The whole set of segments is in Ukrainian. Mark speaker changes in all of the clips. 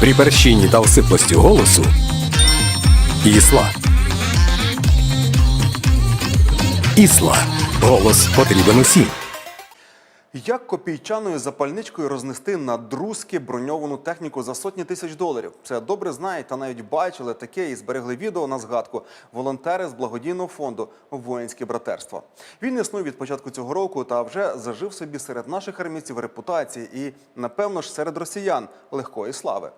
Speaker 1: При борщині та осиплості голосу Ісла. Ісла. Голос потрібен усім.
Speaker 2: Як копійчаною запальничкою рознести на друзки броньовану техніку за сотні тисяч доларів? Це добре знають та навіть бачили таке і зберегли відео на згадку волонтери з благодійного фонду Воїнське братерство. Він існує від початку цього року та вже зажив собі серед наших армійців репутації і, напевно ж, серед росіян легкої слави.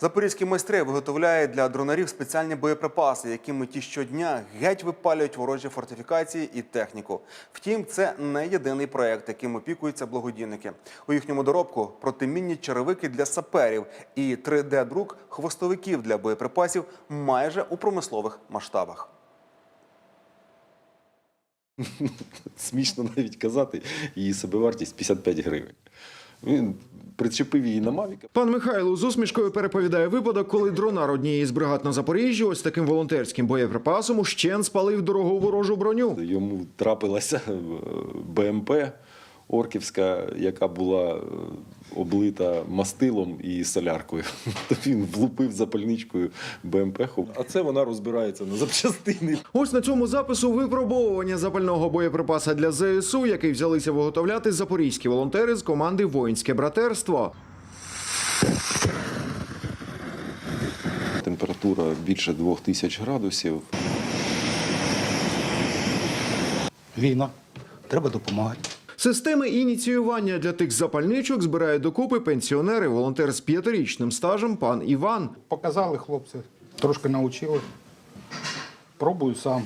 Speaker 2: Запорізькі майстри виготовляють для дронарів спеціальні боєприпаси, якими ті щодня геть випалюють ворожі фортифікації і техніку. Втім, це не єдиний проект, яким опікуються благодійники. У їхньому доробку протимінні черевики для саперів і 3D-друк хвостовиків для боєприпасів майже у промислових масштабах.
Speaker 3: Смішно навіть казати, її собівартість 55 гривень. Він причепив її на Мавіка.
Speaker 4: Пан Михайло з усмішкою переповідає випадок, коли дронар однієї з бригад на Запоріжжі ось таким волонтерським боєприпасом ущен спалив дорогу ворожу броню.
Speaker 3: Йому трапилася е, БМП Орківська, яка була е, облита мастилом і соляркою. То він влупив запальничкою БМП, а це вона розбирається на запчастини.
Speaker 4: Ось на цьому запису випробовування запального боєприпаса для ЗСУ, який взялися виготовляти запорізькі волонтери з команди Воїнське братерство.
Speaker 3: Температура більше 2000 градусів.
Speaker 5: Війна. Треба допомагати.
Speaker 4: Системи ініціювання для тих запальничок збирають докупи пенсіонери, волонтер з п'ятирічним стажем пан Іван.
Speaker 5: Показали хлопці, трошки навчили. Пробую сам.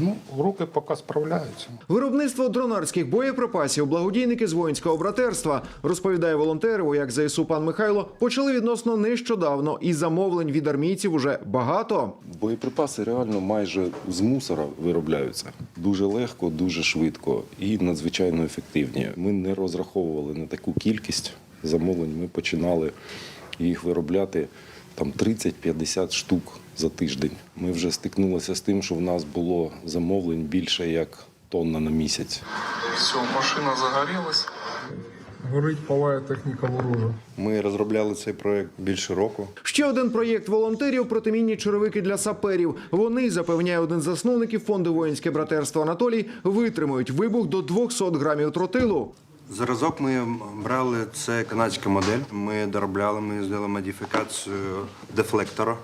Speaker 5: Ну, руки поки справляються.
Speaker 4: Виробництво дронарських боєприпасів благодійники з воїнського братерства розповідає волонтеру, як ЗСУ пан Михайло почали відносно нещодавно, і замовлень від армійців уже багато.
Speaker 3: Боєприпаси реально майже з мусора виробляються дуже легко, дуже швидко і надзвичайно ефективні. Ми не розраховували на таку кількість замовлень. Ми починали їх виробляти там 30-50 штук за тиждень. Ми вже стикнулися з тим, що в нас було замовлень більше як тонна на місяць.
Speaker 6: Все, машина загорелась.
Speaker 7: Горить палає техніка ворожа.
Speaker 8: Ми розробляли цей проект більше року.
Speaker 4: Ще один проєкт волонтерів протимінні черевики для саперів. Вони запевняє один з засновників фонду воїнське братерство Анатолій, витримують вибух до 200 грамів тротилу.
Speaker 8: Зразок ми брали це канадська модель. Ми доробляли, ми зробили модифікацію дефлектора.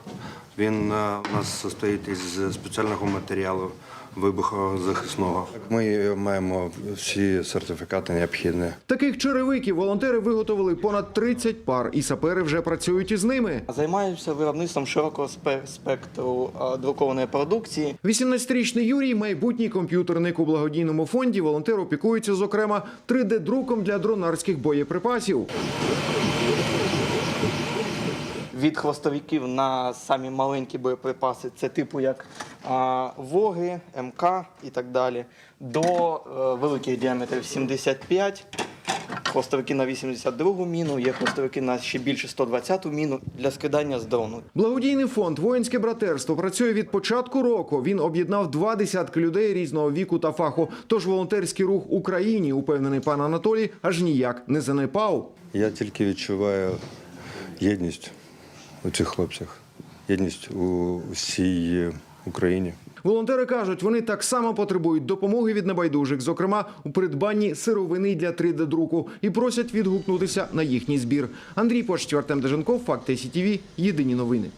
Speaker 8: Він е, у нас состоїть із спеціального матеріалу вибухозахисного. Ми маємо всі сертифікати необхідні.
Speaker 4: Таких черевиків волонтери виготовили понад 30 пар, і сапери вже працюють із ними.
Speaker 9: Займаюся виробництвом широкого спе- спектру друкованої продукції.
Speaker 4: 18-річний Юрій, майбутній комп'ютерник у благодійному фонді. Волонтер опікується, зокрема, 3D-друком для дронарських боєприпасів.
Speaker 9: Від хвостовиків на самі маленькі боєприпаси, це типу як а, Воги, МК і так далі, до е, великих діаметрів 75, хвостовики на 82 міну, є хвостовики на ще більше 120 міну для скидання з дрону.
Speaker 4: Благодійний фонд Воїнське братерство працює від початку року. Він об'єднав два десятки людей різного віку та фаху. Тож волонтерський рух Україні, упевнений пан Анатолій, аж ніяк не занепав.
Speaker 8: Я тільки відчуваю єдність у цих хлопцях, єдність у всій Україні.
Speaker 4: Волонтери кажуть, вони так само потребують допомоги від небайдужих, зокрема у придбанні сировини для 3D-друку, і просять відгукнутися на їхній збір. Андрій Почтів, Артем Деженков, Факти СІТІВІ, Єдині новини.